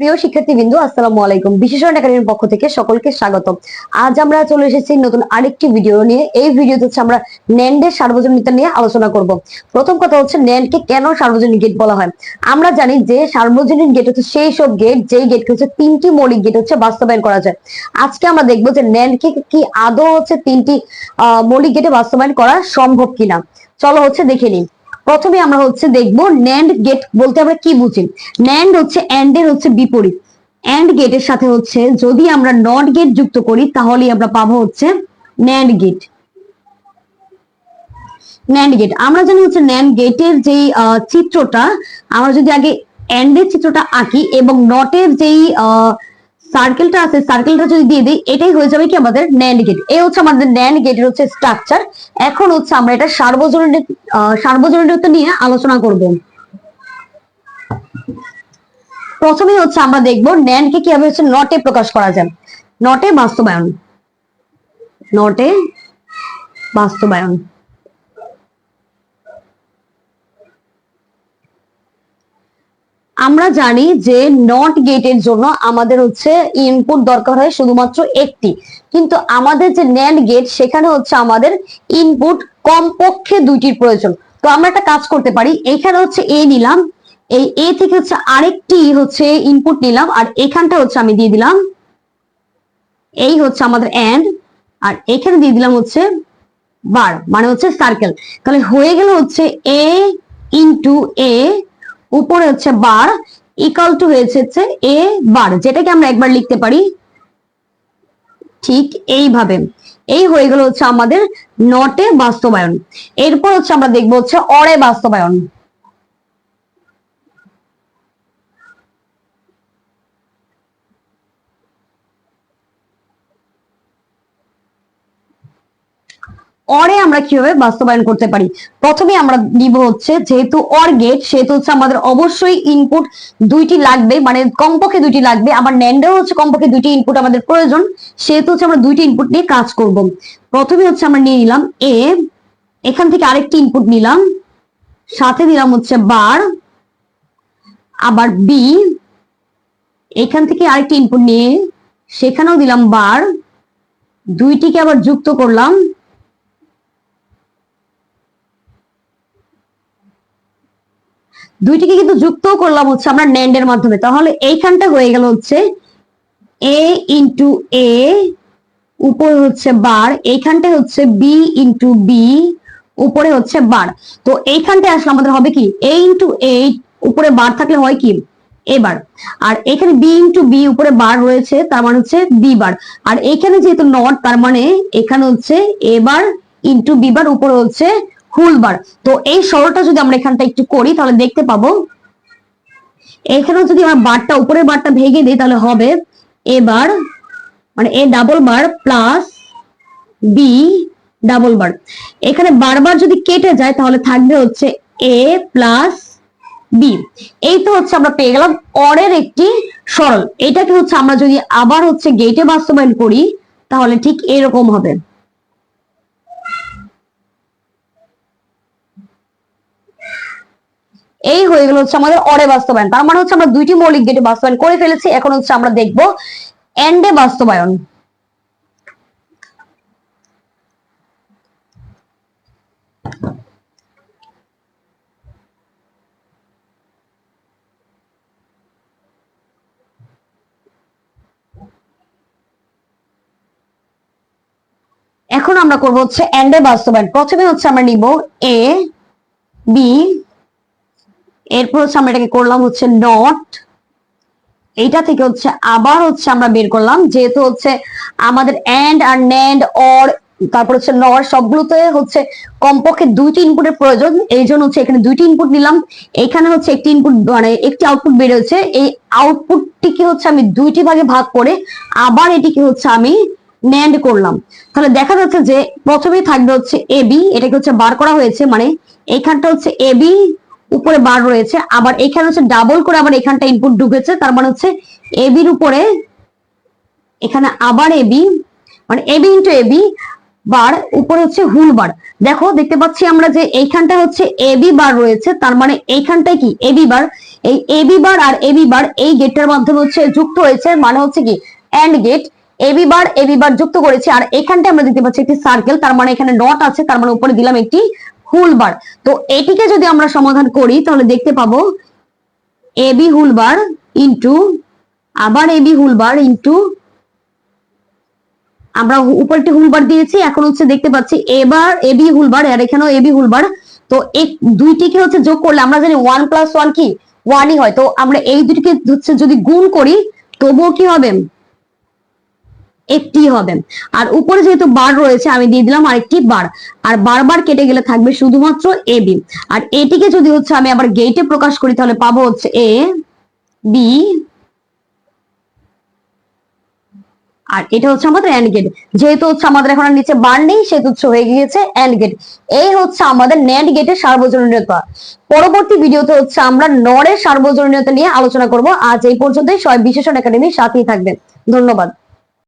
প্রিয় শিক্ষার্থীবৃন্দু, আসসালামু আলাইকুম। বিশেষণ একাডেমির পক্ষ থেকে সকলকে স্বাগত আজ আমরা চলে এসেছি নতুন আরেকটি ভিডিও নিয়ে। এই ভিডিওতে হচ্ছে আমরা ন্যান্ডের সার্বজনীনতা নিয়ে আলোচনা করব। প্রথম কথা হচ্ছে ন্যান্ডকে কেন সার্বজনীন গেট বলা হয়? আমরা জানি যে সার্বজনীন গেট হচ্ছে সেই সব গেট যেই গেটকে হচ্ছে তিনটি মৌলিক গেট হচ্ছে বাস্তবায়ন করা যায়। আজকে আমরা দেখব যে ন্যান্ডকে কি আদৌ হচ্ছে তিনটি, আহ, মৌলিক গেটে বাস্তবায়ন করা সম্ভব কিনা। চলো হচ্ছে দেখে নিই। প্রথমে আমরা হচ্ছে দেখব ন্যান্ড গেট বলতে আমরা কি বুঝি? ন্যান্ড হচ্ছে এর হচ্ছে বিপরীত। অ্যান্ড গেটের সাথে হচ্ছে যদি আমরা নট গেট যুক্ত করি, তাহলেই আমরা পাবো হচ্ছে ন্যান্ড গেট ন্যান্ড গেট আমরা জানি হচ্ছে ন্যান্ড গেটের যে চিত্রটা, আমরা যদি আগে অ্যান্ড এর চিত্রটা আঁকি এবং নটের যেই সার্কেলটা আছে সার্কেলটা যদি দিয়ে দিই, এটাই হয়ে যাবে কি আমাদের ন্যান্ড গেট এই হচ্ছে আমাদের ন্যান্ড গেটের হচ্ছে স্ট্রাকচার এখন হচ্ছে আমরা এটা সার্বজনীন সার্বজনীনতা নিয়ে আলোচনা করব। প্রথমে হচ্ছে আমরা দেখব ন্যান্ড কে কীভাবে হচ্ছে নটে প্রকাশ করা যায়। নটে বাস্তবায়ন। নটে বাস্তবায়ন। আমরা জানি যে নট গেটের জন্য আমাদের হচ্ছে ইনপুট দরকার হয় শুধুমাত্র একটি। কিন্তু আমাদের যে ন্যান্ড গেট সেখানে হচ্ছে আমাদের ইনপুট কমপক্ষে দুইটির প্রয়োজন। তো আমরা একটা কাজ করতে পারি, এখানে হচ্ছে এ নিলাম, এই এ থেকে হচ্ছে আরেকটি হচ্ছে ইনপুট নিলাম, আর এখানটা হচ্ছে আমি দিয়ে দিলাম, এই হচ্ছে আমাদের এন্ড আর এখানে দিয়ে দিলাম হচ্ছে বার মানে হচ্ছে সার্কেল তাহলে হয়ে গেল হচ্ছে এ ইন্টু এ উপরে হচ্ছে বার ইকাল টু হয়েছে হচ্ছে এ বার, যেটাকে আমরা একবার লিখতে পারি ঠিক এইভাবে। এই হয়ে গেল হচ্ছে আমাদের নটে বাস্তবায়ন। এরপর হচ্ছে আমরা দেখব হচ্ছে অরে বাস্তবায়ন। অরে আমরা কীভাবে বাস্তবায়ন করতে পারি? প্রথমে আমরা নিব হচ্ছে যেহেতু অর গেট সেহেতু হচ্ছে আমাদের অবশ্যই ইনপুট দুইটি লাগবে মানে কমপক্ষে দুইটি লাগবে। আবার ন্যান্ডেও হচ্ছে কমপক্ষে দুইটি ইনপুট আমাদের প্রয়োজন, সেহেতু হচ্ছে আমরা দুইটি ইনপুট নিয়ে কাজ করব। প্রথমে হচ্ছে আমরা নিয়ে নিলাম এ এখান থেকে আরেকটি ইনপুট নিলাম, সাথে দিলাম হচ্ছে বার আবার বি এখান থেকে আরেকটি ইনপুট নিয়ে, সেখানেও দিলাম বার দুইটিকে আবার যুক্ত করলাম দুইটিকে কিন্তু যুক্ত করলাম হচ্ছে আমরা ন্যান্ডের মাধ্যমে। তাহলে এইখানটা হয়ে গেল হচ্ছে এ ইন্টু এ উপরে হচ্ছে বার এইখানটা হচ্ছে বি ইন্টু বি উপরে হচ্ছে বার। তো এইখানটায় আসলে আমাদের হবে কি? এ ইন্টু এ উপরে বার থাকলে হয় কি? এবার আর এখানে বি ইন্টু বি উপরে বার রয়েছে, তার মানে হচ্ছে বি বার। আর এখানে যেহেতু নট তার মানে এখানে হচ্ছে এবার ইন্টু বি বার, উপরে হচ্ছে হুল বার তো এই সরলটা যদি আমরা এখানটা একটু করি, তাহলে দেখতে পাবো এখানে যদি আমরা বারটা, উপরের বারটা ভেঙে দিই, তাহলে হবে এবার মানে A double bar plus B double bar এখানে বারবার যদি কেটে যায়, তাহলে থাকবে হচ্ছে এ প্লাস বি এই তো হচ্ছে আমরা পেয়ে গেলাম অরের একটি সরল। এটাকে হচ্ছে আমরা যদি আবার হচ্ছে গেটে বাস্তবায়ন করি, তাহলে ঠিক এরকম হবে। এই হয়ে গেল হচ্ছে আমাদের অরে বাস্তবায়ন। তার মানে হচ্ছে আমরা দুইটি মৌলিক গেটে বাস্তবায়ন করে ফেলেছি, এখন হচ্ছে আমরা দেখব এন্ডে বাস্তবায়ন। এখন আমরা করব হচ্ছে এন্ডে বাস্তবায়ন। প্রথমে হচ্ছে আমরা নিব এ বি এরপর হচ্ছে আমরা এটাকে করলাম হচ্ছে নট এইটা থেকে হচ্ছে আবার হচ্ছে আমরা বের করলাম, যেহেতু হচ্ছে আমাদের অ্যান্ড আর ন্যান্ড অর তারপর হচ্ছে নর সবগুলোতে হচ্ছে কমপক্ষে দুইটি ইনপুটের প্রয়োজন, এই জন্য হচ্ছে এখানে দুইটি ইনপুট নিলাম। এখানে হচ্ছে একটি ইনপুট মানে একটি আউটপুট বেরোচ্ছে এই আউটপুটটিকে হচ্ছে আমি দুইটি ভাগে ভাগ করে আবার এটিকে হচ্ছে আমি ন্যান্ড করলাম। তাহলে দেখা যাচ্ছে যে প্রথমেই থাকবে হচ্ছে এবি এটাকে হচ্ছে বার করা হয়েছে মানে এইখানটা হচ্ছে এ বি উপরে বার রয়েছে। আবার এখানে হচ্ছে ডাবল করে আবার এখানটা ইনপুট ঢুকেছে। তার মানে হচ্ছে এবির উপরে এখানে আবার এবি মানে এবি ইন্টু এবি বার, উপরে হচ্ছে হুল বার। দেখো, দেখতে পাচ্ছি আমরা যে এইখানটা হচ্ছে এবি বার রয়েছে। তার মানে এইখানটায় কি? AB bar. এই এবি বার আর এবি বার এই গেটটার মাধ্যমে হচ্ছে যুক্ত হয়েছে। মানে হচ্ছে কি? And gate AB bar AB bar যুক্ত করেছে। আর এখানটা আমরা দেখতে পাচ্ছি একটি সার্কেল তার মানে এখানে নট আছে। তার মানে উপরে দিলাম একটি হুল বার তো এটিকে যদি আমরা সমাধান করি, তাহলে দেখতে পাবো এবি হুল বার ইন্টু, আবার এবি হুল বার ইন্টু, আমরা হু- উপরে একটি হুলবার দিয়েছি, এখন হচ্ছে দেখতে পাচ্ছি এবার এবি হুলবার, আর এখানেও এবি হুলবার। তো এই দুইটিকে হচ্ছে যোগ করলে আমরা জানি ওয়ান প্লাস ওয়ান কি? ওয়ানই হয়। তো আমরা এই দুটিকে হচ্ছে যদি গুণ করি, তবুও কি হবে? একটি হবে। আর উপরে যেহেতু বার রয়েছে, আমি দিয়ে দিলাম আরেকটি বার। আর বারবার কেটে গেলে থাকবে শুধুমাত্র এ বি। আর এটিকে যদি হচ্ছে আমি আবার গেটে প্রকাশ করি, তাহলে পাবো হচ্ছে এ, বি। আর এটা হচ্ছে আমাদের এন্ড গেট যেহেতু হচ্ছে আমাদের এখন নিচে বার নেই, সেহেতু হয়ে গিয়েছে এন্ড গেট এই হচ্ছে আমাদের ন্যান্ড গেটের সার্বজনীনতা। পরবর্তী ভিডিওতে হচ্ছে আমরা নরের সার্বজনীনতা নিয়ে আলোচনা করব। আজ এই পর্যন্তই। সবাই বিশেষণ একাডেমির সাথেই থাকবেন। ধন্যবাদ।